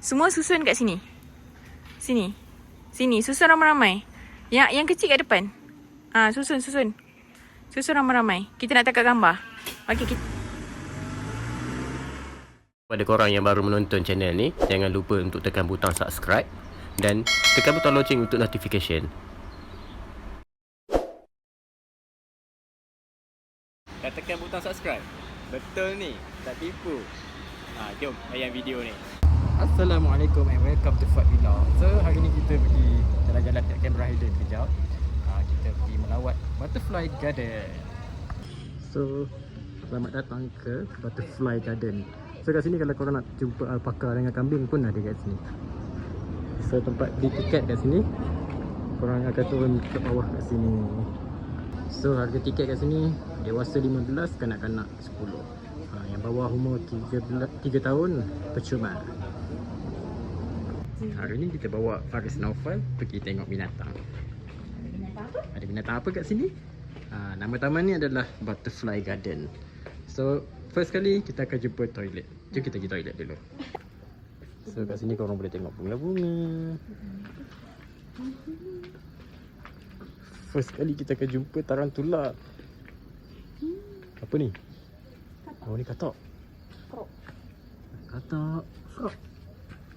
Semua susun kat sini. Sini. Sini. Susun ramai-ramai. Yang yang kecil kat depan. Ah, susun, susun. Susun ramai-ramai. Kita nak tangkap gambar. Okey, kita... Pada korang yang baru menonton channel ni, jangan lupa untuk tekan butang subscribe dan tekan butang loceng untuk notification. Dah tekan butang subscribe? Betul ni, tak tipu. Ha, jom layan video ni. Assalamualaikum and welcome to Fort Villa. So hari ni kita pergi jalan-jalan dekat Canberra Highland kejap. Ha, kita pergi melawat Butterfly Garden. So selamat datang ke Butterfly Garden. So kat sini kalau korang nak jumpa alpaka dengan kambing pun ada kat sini. So tempat beli tiket kat sini. Korang akan turun ke bawah kat sini. So harga tiket kat sini dewasa 15, kanak-kanak 10. Ha, yang bawah umur 3, 3 tahun percuma. Hari ni kita bawa Faris Naufal pergi tengok binatang. Binatang apa? Ada binatang apa kat sini? Ha, nama taman ni adalah Butterfly Garden. So, first kali kita akan jumpa toilet. Jom kita pergi toilet dulu. So, kat sini korang boleh tengok bunga-bunga. First kali kita akan jumpa tarantula. Apa ni? Oh, ni katak. Frog. Katak. Frog.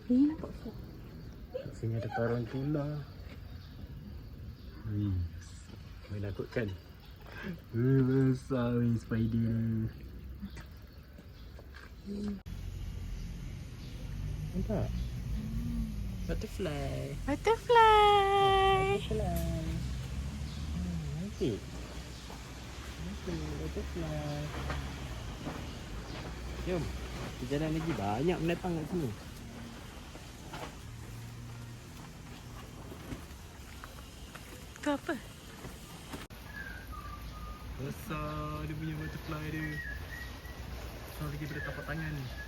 Ni nampak frog. Sini ada tarantula. Wih. Menakutkan. Wih, besar wih spider. Nampak? Butterfly. Butterfly. Butterfly. Hmm, Nanti. Nanti butterfly. Jom. Kita jalan lagi. Banyak binatang kat sini. Apa? Besar dia punya butterfly dia. Besar lagi pada tapak tangan. Korang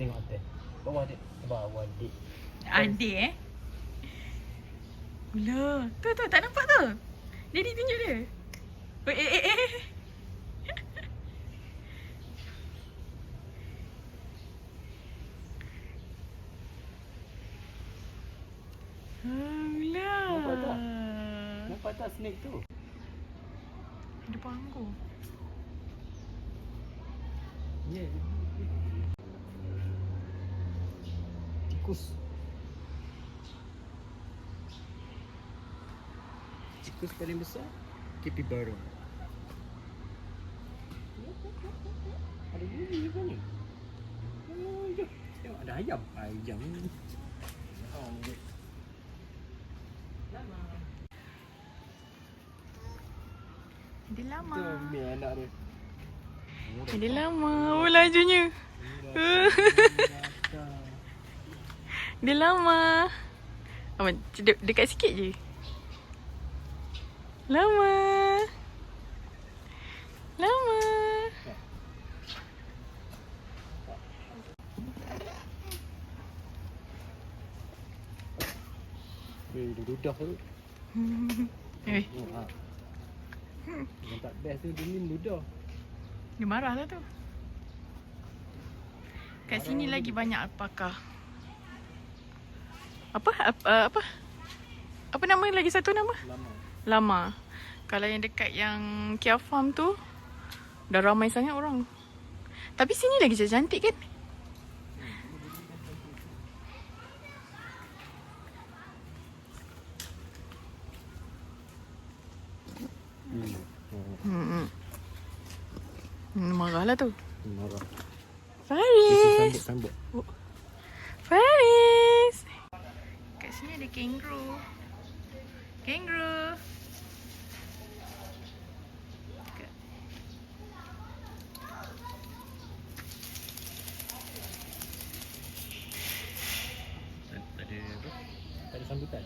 tengok hotel. Bawah adik. Bawah adik. Adik eh? Gula. Tu tu tak nampak tu. Daddy tunjuk dia. Oh, eh eh eh. Gula. Nampak tak? Nampak tak snake tu? Ada panggung. Yeah. chicos. Chicos, paling besar? Kipi baru. Ada bunyi apa ni? Kan oh, ya. Tengok ada ayam. Ayam. Dia lama. Dia lama. Anak dia. Dia lama. Oh, lajunya. Dia lama. Dia lama. Aman, de- dekat sikit je. Lama. Lama. Eh, dia ludah tu. Eh, Oh, ha. Yang tak best tu dia ni ludah. dia marah lah tu. Kat sini lagi banyak alpaka. Apa? Apa? Apa? Apa nama lagi satu nama? Lama. Lama. Kalau yang dekat yang Kia Farm tu dah ramai sangat orang. Tapi sini lagi cantik kan? Hmm. Oh, Hmm. hmm marahlah tu. marah. Faris. Sambut, sambut. Faris sini ada kangaroo. Kangaroo. sambutan.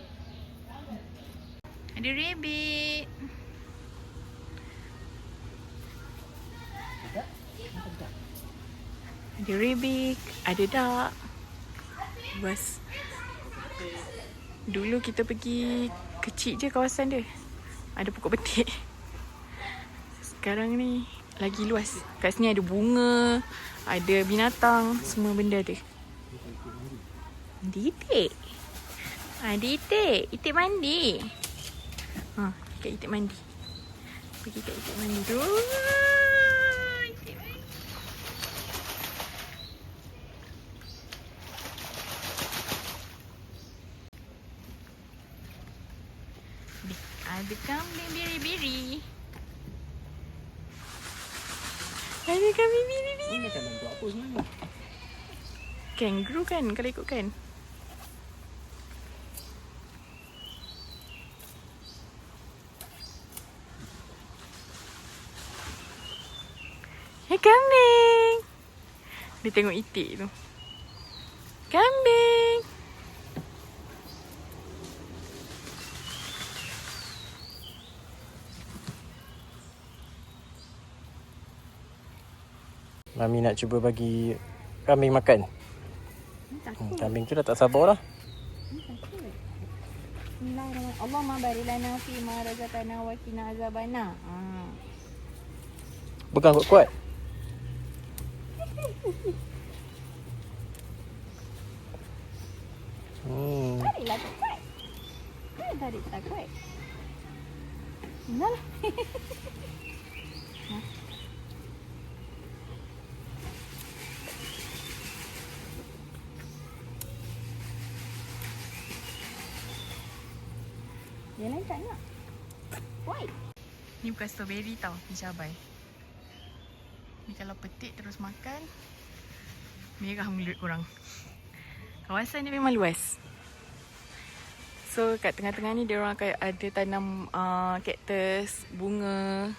Ada rabbit. Ada rabbit, ada duck. Bus. Dulu kita pergi kecil je kawasan dia. Ada pokok betik. Sekarang ni lagi luas. Kat sini ada bunga, ada binatang, semua benda ada. Mandi itik. Ada itik. Itik mandi. Ha, kat itik mandi. Pergi kat itik mandi tu. Itik mandi. Ni, Ada kambing biri-biri. Ada kambing biri-biri. Ini kan untuk apa sebenarnya? Kangaroo kan kalau ikutkan. Hai kambing. Dia tengok itik tu. Kambing. Mami nak cuba bagi kambing makan. Hmm, kambing tu dah tak sabar lah. Bismillahirrahmanirrahim. Allahumma barik lana fi ma razaqtana wa qina azabana. Ha. Pegang kuat-kuat. Hmm. Tariklah tak kuat. Ha, tarik tak kuat. Dah lah. Nak. Why? Ni bukan strawberry tau, ni cabai. Ni kalau petik terus makan, merah mulut korang. Kawasan ni memang luas. So kat tengah-tengah ni dia orang akan ada tanam uh, kaktus, bunga.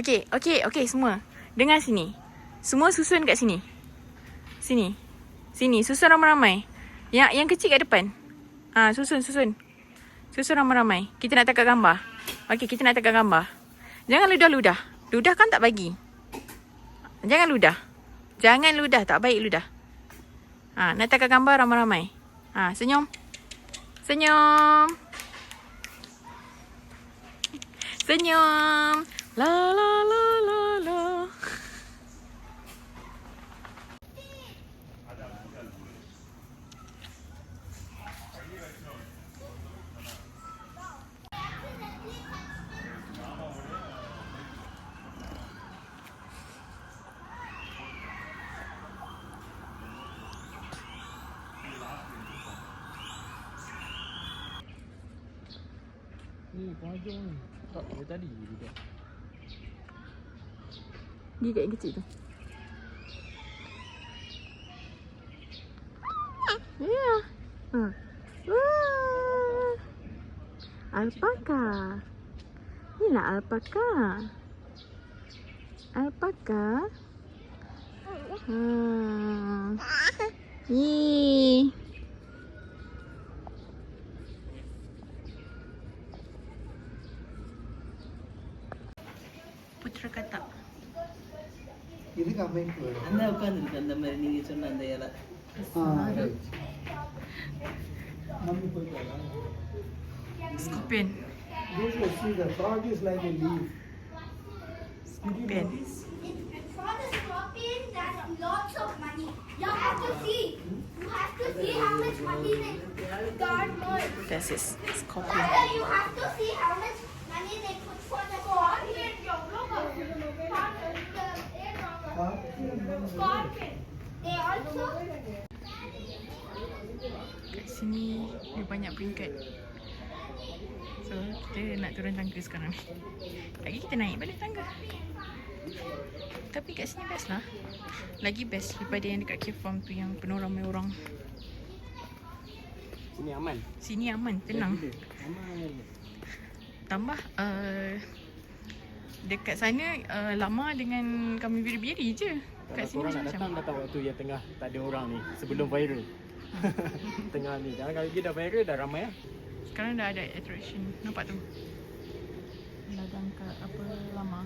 Okey, okey, okey semua. Dengar sini. Semua susun kat sini. Sini. Sini, susun ramai-ramai. Yang yang kecil kat depan. Ah, ha, susun, susun. Susun ramai-ramai. Kita nak tangkap gambar. Okey, kita nak tangkap gambar. Jangan ludah-ludah. Ludah kan tak bagi. Jangan ludah. Jangan ludah, tak baik ludah. Ha, nak tangkap gambar ramai-ramai. Ha, senyum. Senyum. Senyum. La la la la la. Ni pajong ni. Tak dia tadi juga. Gigit yang kecil tu. Ya. Ha. Wah. Alpaka. Inilah alpaka. Alpaka. Hmm. Yee. இதுக்கு அமைப்பு அந்த உட்காந்துருக்கு அந்த மாதிரி நீங்க சொன்ன அந்த இலை மம்மி போயிட்டு Scorpion. Those who see the frog is like a leaf. Scorpion. For the scorpion, that's lots of money. You have to see. You have to see how much money they God knows. That's a scorpion. Brother, you have to see how much Kat sini dia banyak peringkat. So kita nak turun tangga sekarang. Lagi kita naik balik tangga. Tapi kat sini best lah. Lagi best daripada yang dekat cave farm tu yang penuh ramai orang. Sini aman. Sini aman, tenang. Aman. Tambah uh, dekat sana uh, lama dengan kami biri-biri je. Kat Kalau korang sini nak datang datang waktu yang tengah tak ada orang ni sebelum viral. tengah ni. Jangan kalau dia dah viral dah ramai lah. Sekarang dah ada attraction. Nampak tu? Ladang ke apa lama.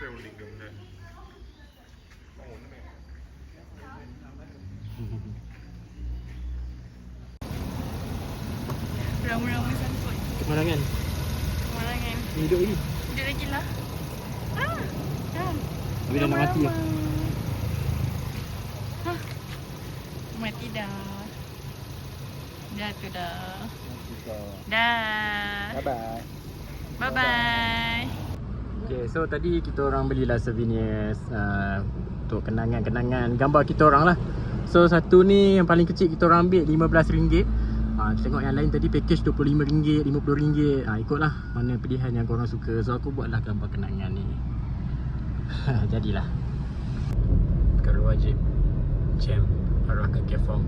Ramai-ramai sangat Kemarangan Kemarangan Ini hidup lagi? Hidup lagi lah. Ah, Dah Habis dah nak mati lah. Haa Mati dah. Dah tu dah. Dah. Bye-bye. Bye-bye. Okay, so tadi kita orang belilah souvenirs uh, untuk kenangan-kenangan gambar kita orang lah. So satu ni yang paling kecil kita orang ambil RM15. Uh, tengok yang lain tadi package RM25, RM50. Uh, ikutlah mana pilihan yang korang suka. So aku buatlah gambar kenangan ni. Jadilah. Perkara wajib. Jam arah ke Kefong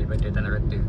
daripada Tanah Rata.